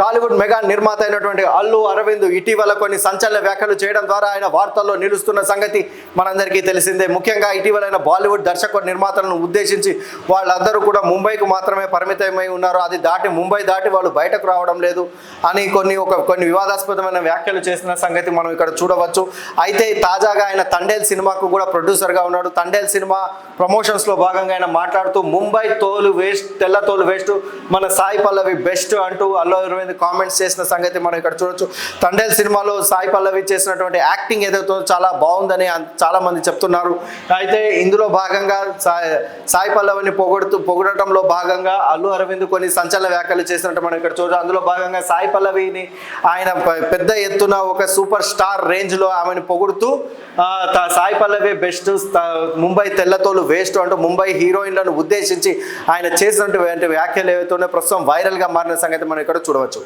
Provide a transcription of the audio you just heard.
Tollywood mega నిర్మాత అయినటువంటి అల్లు అరవింద్ ఇటీవల కొన్ని సంచలన వ్యాఖ్యలు చేయడం ద్వారా ఆయన వార్తల్లో నిలుస్తున్న సంగతి మనందరికీ తెలిసిందే. ముఖ్యంగా ఇటీవల ఆయన బాలీవుడ్ దర్శక నిర్మాతలను ఉద్దేశించి వాళ్ళందరూ కూడా ముంబైకు మాత్రమే పరిమితమై ఉన్నారు. అది దాటి ముంబై దాటి వాళ్ళు బయటకు రావడం లేదు అని కొన్ని ఒక కొన్ని వివాదాస్పదమైన వ్యాఖ్యలు చేసిన సంగతి మనం ఇక్కడ చూడవచ్చు. అయితే తాజాగా ఆయన తండేల్ సినిమాకు కూడా ప్రొడ్యూసర్గా ఉన్నాడు. తండేల్ సినిమా ప్రమోషన్స్లో భాగంగా ఆయన మాట్లాడుతూ ముంబై తోలు వేస్ట్ తెల్ల తోలు వేస్ట్ మన సాయి పల్లవి బెస్ట్ అంటూ అల్లు అరవింద్ కామెంట్స్ చేసిన సంగతి మనం ఇక్కడ చూడొచ్చు. తండేల్ సినిమాలో సాయి పల్లవి చేసినటువంటి యాక్టింగ్ ఏదైతే చాలా బాగుందని చాలా మంది చెప్తున్నారు. అయితే ఇందులో భాగంగా సాయి పల్లవిని పొగడుతూ పొగడటంలో భాగంగా అల్లు అరవింద్ కొన్ని సంచలన వ్యాఖ్యలు చేసినట్టు మనం ఇక్కడ చూడొచ్చు. అందులో భాగంగా సాయి పల్లవిని ఆయన పెద్ద ఎత్తున ఒక సూపర్ స్టార్ రేంజ్లో ఆమెను పొగుడుతూ సాయి పల్లవి బెస్ట్ ముంబై తెల్లతోలు వేస్ట్ అంటూ ముంబై హీరోయిన్లను ఉద్దేశించి ఆయన చేసినటువంటి వ్యాఖ్యలు ఏవైతే ఉన్నాయో ప్రస్తుతం వైరల్గా మారిన సంగతి మనం ఇక్కడ చూడవచ్చు.